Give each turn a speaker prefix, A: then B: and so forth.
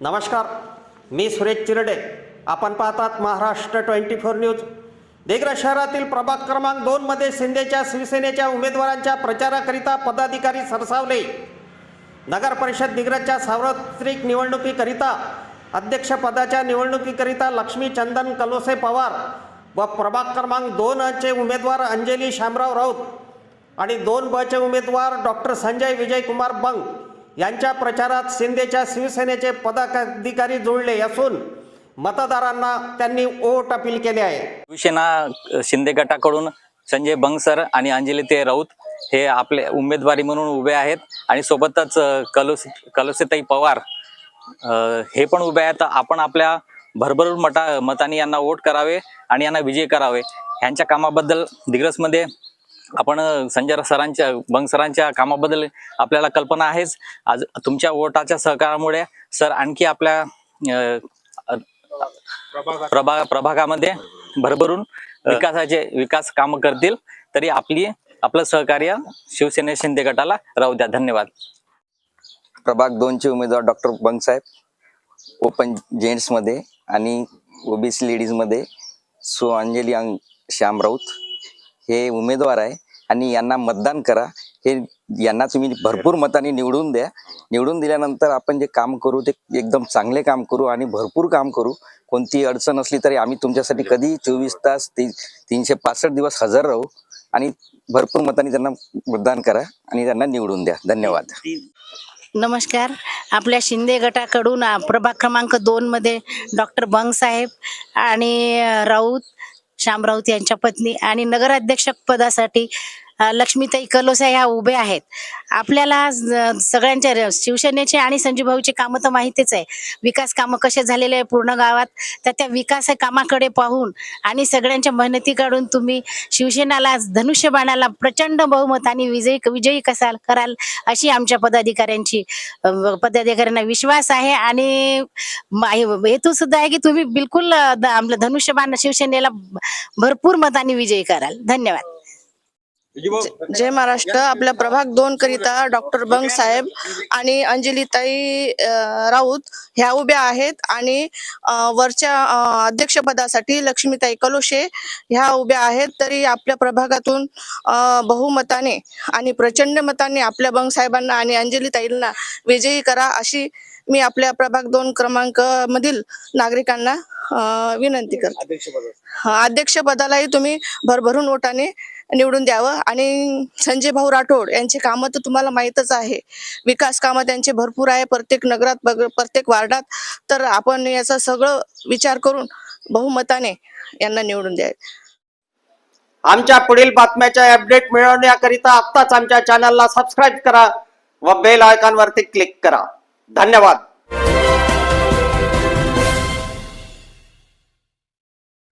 A: नमस्कार मी सुरेश चिरडे. आपण पाहतात Maharashtra twenty four news. Digraj शहरातील प्रभाग क्रमांक दोनमध्ये शिंदेच्या शिवसेनेच्या उमेदवारांच्या प्रचाराकरिता पदाधिकारी सरसावले. नगर परिषद दिग्रजच्या सार्वत्रिक निवडणुकीकरिता अध्यक्षपदाच्या निवडणुकीकरिता लक्ष्मी चंदन कलोसे पवार व प्रभाग क्रमांक दोनचे उमेदवार अंजली शामराव राऊत आणि दोन बचे उमेदवार डॉक्टर संजय विजयकुमार बंग. यांच्या प्रचारात शिंदेच्या शिवसेनेचे पदाधिकारी जुळले असून मतदारांना त्यांनी ओट अपील केले आहे.
B: शिवसेना शिंदे गटाकडून संजय बंगसर आणि अंजली ते राऊत हे आपले उमेदवारी म्हणून उभे आहेत आणि सोबतच कलुस कलोस पवार हे पण उभे आहेत. आपण आपल्या भरभरून मटा मतांनी यांना वोट करावे आणि यांना विजय करावे. ह्यांच्या कामाबद्दल दिग्रसमध्ये आपण संजय सरांच्या बंग सरांच्या कामाबद्दल आपल्याला कल्पना आहेच. आज तुमच्या वोटाच्या सहकारामुळे सर आणखी आपल्या प्रभाग प्रभागामध्ये भरभरून विकासाचे विकास काम करतील. तरी आपली आपलं सहकार्य शिवसेने शिंदे गटाला राहू द्या. धन्यवाद.
C: प्रभाग दोनचे उमेदवार डॉक्टर बंगसाहेब ओपन जेंट्समध्ये आणि ओबीसी लेडीजमध्ये सो अंजली अंग श्याम राऊत हे उमेदवार आहे आणि यांना मतदान करा. हे यांना तुम्ही भरपूर मतांनी निवडून द्या. निवडून दिल्यानंतर आपण जे काम करू ते एकदम चांगले काम करू आणि भरपूर काम करू. कोणती अडचण असली तरी आम्ही तुमच्यासाठी कधी चोवीस तास ती तीनशे पासष्ट दिवस हजर राहू आणि भरपूर मतांनी त्यांना मतदान करा आणि त्यांना निवडून द्या. धन्यवाद.
D: नमस्कार. आपल्या शिंदे गटाकडून प्रभाग क्रमांक दोनमध्ये डॉक्टर बंगसाहेब आणि अ, राऊत श्याम राऊत यांच्या पत्नी आणि नगराध्यक्ष पदासाठी लक्ष्मीताई कलोसा ह्या उभे आहेत. आपल्याला सगळ्यांच्या शिवसेनेचे आणि संजू भाऊचे कामं तर माहितीच आहे. विकास कामं कसे झालेले आहे पूर्ण गावात तर त्या विकास कामाकडे पाहून आणि सगळ्यांच्या मेहनती काढून तुम्ही शिवसेनाला धनुष्यबाणाला प्रचंड बहुमताने विजयी विजयी कसाल कराल अशी आमच्या पदाधिकाऱ्यांची पदाधिकाऱ्यांना विश्वास आहे. आणि हेतू सुद्धा आहे की तुम्ही बिलकुल द- आपलं धनुष्यबाण शिवसेनेला भरपूर मताने विजयी कराल. धन्यवाद.
E: जय महाराष्ट्र. आपल्या प्रभाग दोन करिता डॉक्टर बंग साहेब आणि अंजलीताई राऊत ह्या उभ्या आहेत आणि वरच्या अध्यक्षपदासाठी लक्ष्मीताई कलोशे ह्या उभ्या आहेत. तरी आपल्या प्रभागातून बहुमताने आणि प्रचंड मताने आपल्या बंग साहेबांना आणि अंजलीताईंना विजयी करा अशी मी आपल्या प्रभाग दोन क्रमांक मधील नागरिकांना विनंती करते. हा, अध्यक्षपदालाही तुम्ही भरभरून वोटाने निवडून द्यावं. आणि संजय भाऊ राठोड यांची कामं तर तुम्हाला माहीतच आहे. विकास कामं त्यांचे भरपूर आहे. प्रत्येक नगरात प्रत्येक वार्डात तर आपण याचा सगळं विचार करून बहुमताने यांना निवडून द्यावे.
A: आमच्या पुढील बातम्याच्या अपडेट मिळवण्याकरिता आत्ताच आमच्या चॅनलला सबस्क्राईब करा व बेल आयकॉनवरती क्लिक करा. धन्यवाद.